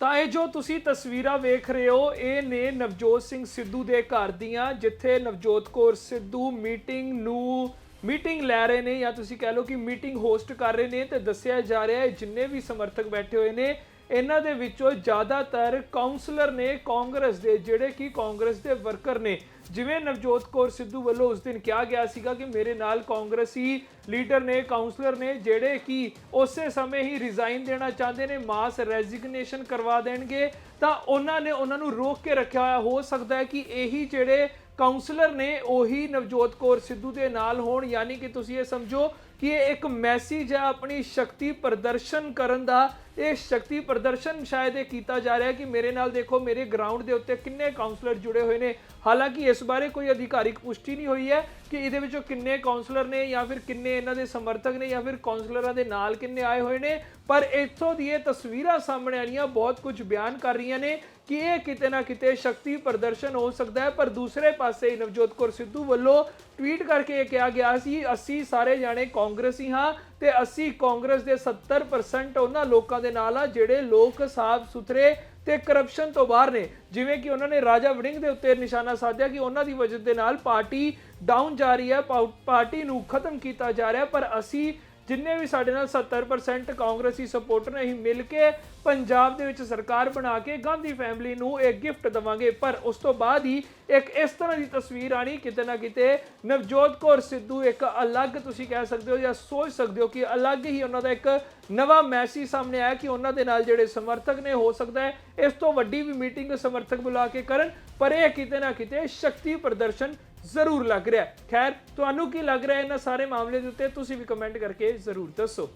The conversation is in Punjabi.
ਤਾਂ ਇਹ ਜੋ ਤੁਸੀਂ ਤਸਵੀਰਾਂ ਵੇਖ ਰਹੇ ਹੋ, ਇਹ ਨੇ ਨਵਜੋਤ ਸਿੰਘ ਸਿੱਧੂ ਦੇ ਘਰ ਦੀਆਂ, ਜਿੱਥੇ ਨਵਜੋਤ ਕੌਰ ਸਿੱਧੂ ਮੀਟਿੰਗ ਨੂੰ ਮੀਟਿੰਗ ਲੈ ਰਹੇ ਨੇ ਜਾਂ ਤੁਸੀਂ ਕਹਿ ਲਓ ਕਿ ਮੀਟਿੰਗ ਹੋਸਟ ਕਰ ਰਹੇ ਨੇ ਤੇ ਦੱਸਿਆ ਜਾ ਰਿਹਾ ਹੈ ਜਿੰਨੇ ਵੀ ਸਮਰਥਕ ਬੈਠੇ ਹੋਏ ਨੇ ਇਹਨਾਂ ਦੇ ਵਿੱਚੋਂ ਜ਼ਿਆਦਾਤਰ ਕਾਉਂਸਲਰ ਨੇ ਕਾਂਗਰਸ ਦੇ, ਜਿਹੜੇ ਕਿ ਕਾਂਗਰਸ ਦੇ ਵਰਕਰ ਨੇ। ਜਿਵੇਂ ਨਵਜੋਤ ਕੌਰ ਸਿੱਧੂ ਵੱਲੋਂ ਉਸ ਦਿਨ ਕਿਹਾ ਗਿਆ ਸੀਗਾ ਕਿ ਮੇਰੇ ਨਾਲ ਕਾਂਗਰਸੀ ਲੀਡਰ ਨੇ ਕਾਉਂਸਲਰ ਨੇ, ਜਿਹੜੇ ਕਿ ਉਸੇ ਸਮੇਂ ਹੀ ਰਿਜ਼ਾਈਨ ਦੇਣਾ ਚਾਹੁੰਦੇ ਨੇ ਮਾਸ ਰੈਜ਼ਿਗਨੇਸ਼ਨ ਕਰਵਾ ਦੇਣਗੇ, ਤਾਂ ਉਹਨਾਂ ਨੇ ਉਹਨਾਂ ਨੂੰ ਰੋਕ ਕੇ ਰੱਖਿਆ ਹੋਇਆ। ਹੋ ਸਕਦਾ ਹੈ ਕਿ ਇਹੀ ਜਿਹੜੇ ਕਾਉਂਸਲਰ ਨੇ, ਉਹੀ ਨਵਜੋਤ ਕੌਰ ਸਿੱਧੂ ਦੇ ਨਾਲ ਹੋਣ। ਯਾਨੀ ਕਿ ਤੁਸੀਂ ਇਹ ਸਮਝੋ ਕਿ ਇਹ ਇੱਕ ਮੈਸੇਜ ਹੈ ਆਪਣੀ ਸ਼ਕਤੀ ਪ੍ਰਦਰਸ਼ਨ ਕਰਨ ਦਾ। ਇਹ ਸ਼ਕਤੀ ਪ੍ਰਦਰਸ਼ਨ ਸ਼ਾਇਦ ਇਹ ਕੀਤਾ ਜਾ ਰਿਹਾ ਹੈ ਕਿ ਮੇਰੇ ਨਾਲ ਦੇਖੋ, ਮੇਰੇ ਗਰਾਊਂਡ ਦੇ ਉੱਤੇ ਕਿੰਨੇ ਕਾਉਂਸਲਰ ਜੁੜੇ ਹੋਏ ਨੇ। ਹਾਲਾਂਕਿ ਇਸ ਬਾਰੇ ਕੋਈ ਅਧਿਕਾਰਿਕ ਪੁਸ਼ਟੀ ਨਹੀਂ ਹੋਈ ਹੈ ਕਿ ਇਹਦੇ ਵਿੱਚੋਂ ਕਿੰਨੇ ਕਾਉਂਸਲਰ ਨੇ ਜਾਂ ਫਿਰ ਕਿੰਨੇ ਇਹਨਾਂ ਦੇ ਸਮਰਥਕ ਨੇ ਜਾਂ ਫਿਰ ਕਾਉਂਸਲਰਾਂ ਦੇ ਨਾਲ ਕਿੰਨੇ ਆਏ ਹੋਏ ਨੇ। ਪਰ ਇੱਥੋਂ ਦੀ ਇਹ ਤਸਵੀਰਾਂ ਸਾਹਮਣੇ ਆਈਆਂ ਬਹੁਤ ਕੁਝ ਬਿਆਨ ਕਰ ਰਹੀਆਂ ਨੇ ਕਿ ਇਹ ਕਿਤੇ ਨਾ ਕਿਤੇ ਸ਼ਕਤੀ ਪ੍ਰਦਰਸ਼ਨ ਹੋ ਸਕਦਾ ਹੈ। ਪਰ ਦੂਸਰੇ ਪਾਸੇ ਨਵਜੋਤ ਕੌਰ ਸਿੱਧੂ ਵੱਲੋਂ ਟਵੀਟ ਕਰਕੇ ਇਹ ਕਿਹਾ ਗਿਆ ਸੀ, ਅਸੀਂ ਸਾਰੇ ਜਾਣੇ ਕਾਂਗਰਸੀ ਹਾਂ ਤੇ ਅਸੀਂ ਕਾਂਗਰਸ ਦੇ 70% ਉਹਨਾਂ ਲੋਕਾਂ ਦੇ ਨਾਲ ਆ ਜਿਹੜੇ ਲੋਕ ਸਾਫ਼ ਸੁਥਰੇ ਤੇ ਕਰਪਸ਼ਨ ਤੋਂ ਬਾਹਰ ਨੇ। ਜਿਵੇਂ ਕਿ ਉਹਨਾਂ ਨੇ ਰਾਜਾ ਵੜਿੰਗ ਦੇ ਉੱਤੇ ਨਿਸ਼ਾਨਾ ਸਾਧਿਆ ਕਿ ਉਹਨਾਂ ਦੀ ਵਜ੍ਹਾ ਦੇ ਨਾਲ ਪਾਰਟੀ ਡਾਊਨ ਜਾ ਰਹੀ ਹੈ ਪਾਉ- ਪਾਰਟੀ ਨੂੰ ਖਤਮ ਕੀਤਾ ਜਾ ਰਿਹਾ, ਪਰ ਅਸੀਂ ਜਿੰਨੇ ਵੀ ਸਾਡੇ ਨਾਲ 70% ਕਾਂਗਰਸੀ ਸਪੋਰਟਰ ਨੇ ਅਸੀਂ ਮਿਲ ਕੇ ਪੰਜਾਬ ਦੇ ਵਿੱਚ ਸਰਕਾਰ ਬਣਾ ਕੇ ਗਾਂਧੀ ਫੈਮਿਲੀ ਨੂੰ ਇਹ ਗਿਫਟ ਦਵਾਂਗੇ। ਪਰ ਉਸ ਤੋਂ ਬਾਅਦ ਹੀ ਇੱਕ ਇਸ ਤਰ੍ਹਾਂ ਦੀ ਤਸਵੀਰ ਆਣੀ, ਕਿਤੇ ਨਾ ਕਿਤੇ ਨਵਜੋਤ ਕੌਰ ਸਿੱਧੂ ਇੱਕ ਅਲੱਗ ਤੁਸੀਂ ਕਹਿ ਸਕਦੇ ਹੋ ਜਾਂ ਸੋਚ ਸਕਦੇ ਹੋ ਕਿ ਅਲੱਗ ਹੀ ਉਹਨਾਂ ਦਾ ਇੱਕ ਨਵਾਂ ਮੈਸੇਜ ਸਾਹਮਣੇ ਆਇਆ ਕਿ ਉਹਨਾਂ ਦੇ ਨਾਲ ਜਿਹੜੇ ਸਮਰਥਕ ਨੇ, ਹੋ ਸਕਦਾ ਹੈ ਇਸ ਤੋਂ ਵੱਡੀ ਵੀ ਮੀਟਿੰਗ ਸਮਰਥਕ ਬੁਲਾ ਕੇ ਕਰਨ, ਪਰ ਇਹ ਕਿਤੇ ਨਾ ਕਿਤੇ ਸ਼ਕਤੀ ਪ੍ਰਦਰਸ਼ਨ ਜ਼ਰੂਰ ਲੱਗ ਰਿਹਾ ਖੈਰ, ਤੁਹਾਨੂੰ ਕੀ ਲੱਗ ਰਿਹਾ ਇਹਨਾਂ ਸਾਰੇ ਮਾਮਲੇ ਦੇ ਉੱਤੇ? ਤੁਸੀਂ ਵੀ ਕਮੈਂਟ ਕਰਕੇ ਜ਼ਰੂਰ ਦੱਸੋ।